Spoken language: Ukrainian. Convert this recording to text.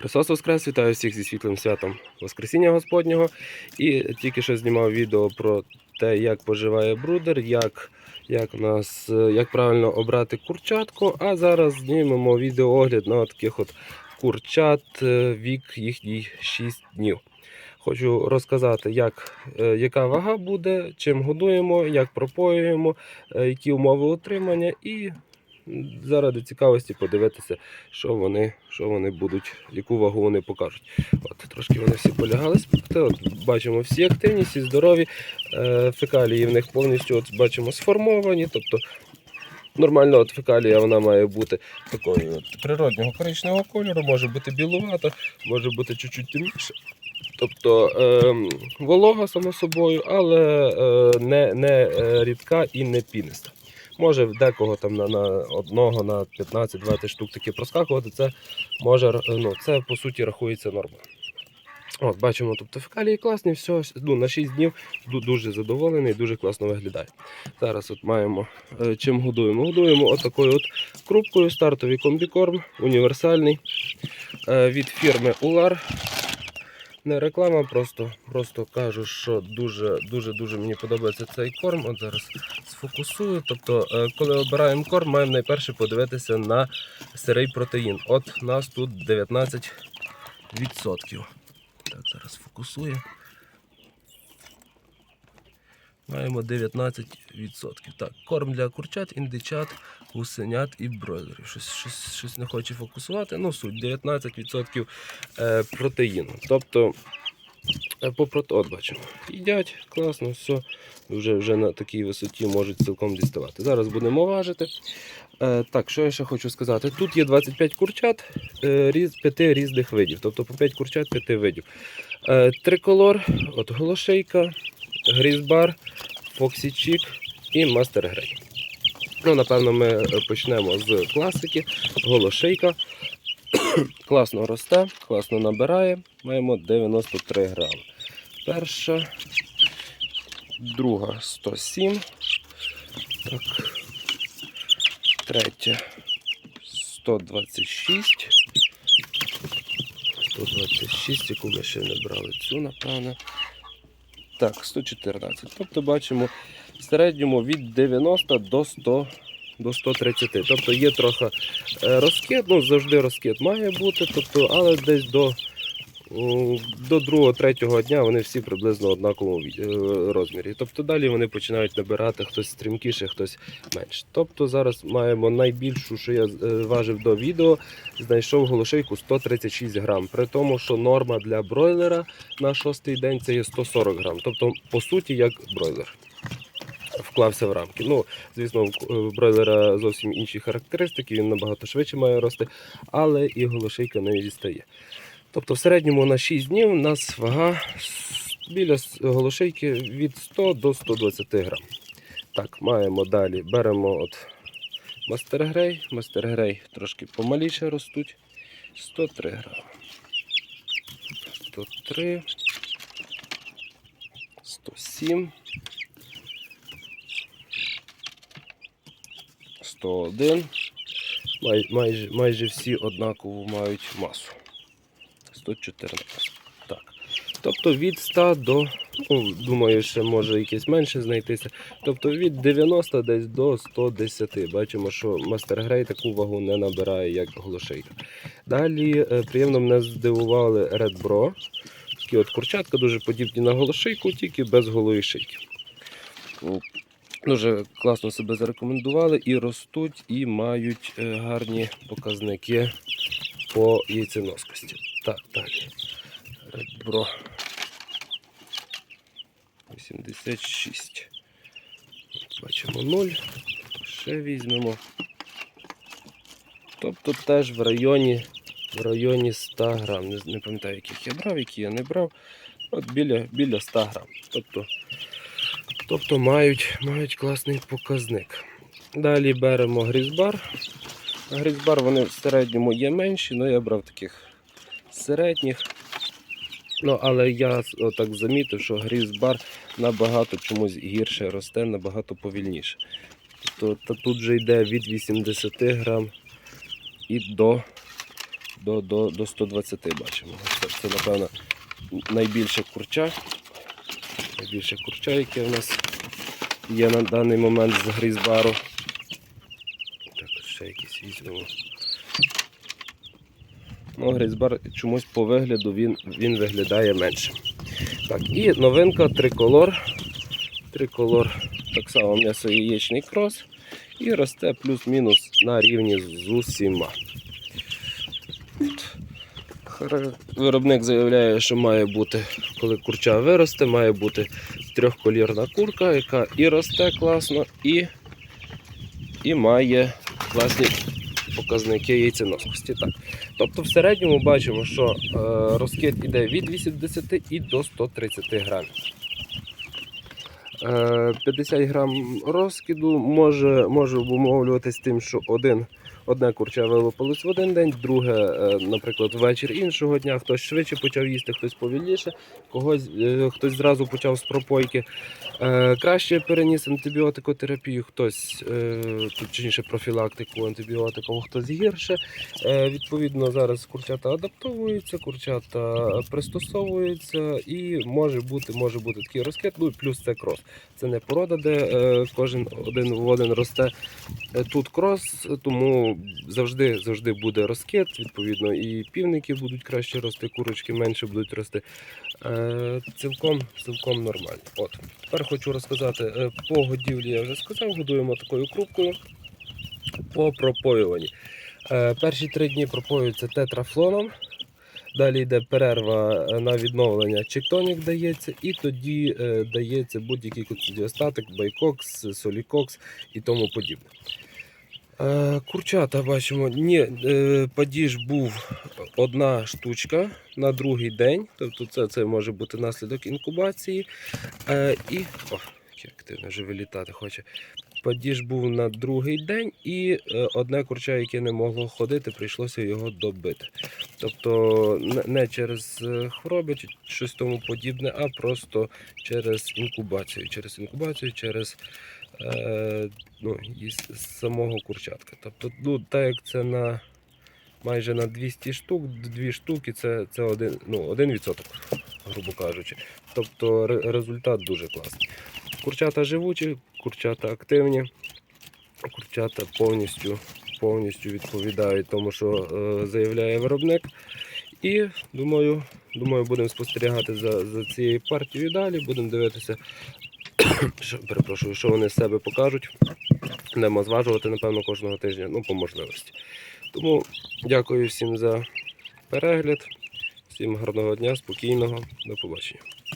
Христос Воскрес, вітаю всіх зі світлим святом Воскресіння Господнього. І тільки що знімав відео про те, як поживає брудер, як, як, нас, як правильно обрати курчатку. А зараз знімемо відеоогляд на таких от курчат, е, вік їхній 6 днів. Хочу розказати, як, е, яка вага буде, чим годуємо, як пропоюємо, е, які умови утримання, і заради цікавості подивитися, що вони, що вони будуть, яку вагу вони покажуть. От, трошки вони всі полягали спати. От, бачимо всі активні, всі здорові. Е, фекалії в них повністю от, бачимо сформовані. Тобто нормальна от фекалія вона має бути такою от, природнього коричневого кольору, може бути білувата, може бути чуть-чуть темніше. Тобто е, волога, само собою, але е, не, не е, рідка і не піниста. Може в декого там на, на одного на 15-20 штук таки проскакувати, це може ну, це по суті рахується нормою. От, бачимо, тобто фекалії класні, все, ну, на 6 днів ду- дуже задоволений, дуже класно виглядає. Зараз от маємо е, чим годуємо. Годуємо отакою от крупкою, стартовий комбікорм, універсальний е, від фірми Ular. Не реклама, просто, просто кажу, що дуже дуже дуже мені подобається цей корм. От зараз сфокусую. Тобто, е, коли обираємо корм, маємо найперше подивитися на сирий протеїн. От нас тут 19%. Так, зараз фокусую. Маємо 19%. Так, корм для курчат, індичат, гусенят і бройлерів. Щось, щось, щось не хоче фокусувати. Ну, суть 19% е, протеїну. Тобто, е, по от бачимо. Їдять, класно, все. Вже, вже на такій висоті можуть цілком діставати. Зараз будемо важити. Е, так, що я ще хочу сказати? Тут є 25 курчат е, 5 різних видів, тобто по 5 курчат 5 видів. Триколор, от голошейка, грізбар, фоксічік і мастер грей. Ну, напевно, ми е, почнемо з класики. Голошейка. класно росте, класно набирає. Маємо 93 грами. Перша, друга 107. Так. Третя 126. 126, яку ми ще не брали цю, напевно. Так, 114. Тобто бачимо в середньому від 90 до 100 до 130. Тобто є трохи е, розкид, ну завжди розкид має бути, тобто, але десь до, до 2-3 дня вони всі приблизно однаковому е, розмірі. Тобто далі вони починають набирати хтось стрімкіше, хтось менше. Тобто зараз маємо найбільшу, що я е, важив до відео, знайшов голошейку 136 грам. При тому, що норма для бройлера на шостий день це є 140 грам. Тобто, по суті, як бройлер. Вклався в рамки. Ну, звісно, в бройлера зовсім інші характеристики, він набагато швидше має рости, але і голошейка не відстає. Тобто, в середньому на 6 днів у нас вага біля голошейки від 100 до 120 грам. Так, маємо далі. Беремо от мастергрей. Мастергрей трошки помаліше ростуть. 103 грами. 103. 107. 101. Май, майже, майже всі однакову мають масу. 114. Так. Тобто від 100 до, ну, думаю, ще може якесь менше знайтися. Тобто від 90 десь до 110. Бачимо, що Master Grey таку вагу не набирає, як глушейка. Далі е, приємно мене здивували Red Bro. Такі от курчатка дуже подібні на голошейку, тільки без голої шийки. Дуже класно себе зарекомендували і ростуть, і мають е, гарні показники по яйценоскості. Так, далі. Ребро. 86. От Бачимо 0. Ще візьмемо. Тобто теж в районі, в районі 100 грам. Не, не пам'ятаю, яких я брав, які я не брав. От біля, біля 100 грам. Тобто, тобто мають, мають класний показник. Далі беремо грізбар. Грізбар вони в середньому є менші, але я брав таких середніх. Ну, але я отак замітив, що грізбар набагато чомусь гірше росте, набагато повільніше. Тобто тут же йде від 80 грам і до до, до, до 120 бачимо. Це, це, напевно, найбільше курча. Найбільше курча, яке в нас є на даний момент з грізбару. Так, ще якісь візьмемо. Ну, грізбар чомусь по вигляду він, він виглядає менше. Так, і новинка триколор. Триколор так само м'ясо яєчний крос. І росте плюс-мінус на рівні з усіма. Виробник заявляє, що має бути, коли курча виросте, має бути трьохколірна курка, яка і росте класно, і, і має класні показники яйценоскості. Так. Тобто в середньому бачимо, що е, розкид іде від 80 і до 130 грамів. Е, 50 грам розкиду може, може обумовлюватись тим, що один, одне курча вилупилось в один день, друге, наприклад, ввечір іншого дня, хтось швидше почав їсти, хтось повільніше, когось, е, хтось зразу почав з пропойки. Е, краще переніс антибіотикотерапію, хтось, е, точніше профілактику антибіотиком, хтось гірше. Відповідно, зараз курчата адаптовуються, курчата пристосовуються і може бути, може бути такий розкид, ну плюс це крос. Це не порода, де кожен один в один росте. Тут крос, тому завжди, завжди буде розкид. Відповідно, і півники будуть краще рости, курочки менше будуть рости. Е, цілком, цілком нормально. От. Тепер хочу розказати е, по годівлі, я вже сказав, годуємо такою крупкою по пропоюванні. Е, Перші три дні пропоюються тетрафлоном. Далі йде перерва е, на відновлення, чектонік дається, і тоді е, дається будь-який коцидіостатик, байкокс, солікокс і тому подібне. Е, Курчата бачимо, ні, е, падіж був одна штучка на другий день, тобто це, це може бути наслідок інкубації. Е, і, о, як активно вже вилітати хоче. Падіж був на другий день, і одне курча, яке не могло ходити, прийшлося його добити. Тобто не, через хвороби чи щось тому подібне, а просто через інкубацію. Через інкубацію, через ну, із самого курчатка. Тобто, ну, так як це на майже на 200 штук, дві штуки це, це один, ну, один відсоток, грубо кажучи. Тобто результат дуже класний. Курчата живучі, курчата активні, курчата повністю, повністю відповідають тому, що е, заявляє виробник. І думаю, думаю, будемо спостерігати за, за цією партією далі, будемо дивитися, що, перепрошую, що вони з себе покажуть. Будемо зважувати, напевно, кожного тижня, ну, по можливості. Тому дякую всім за перегляд, всім гарного дня, спокійного, до побачення.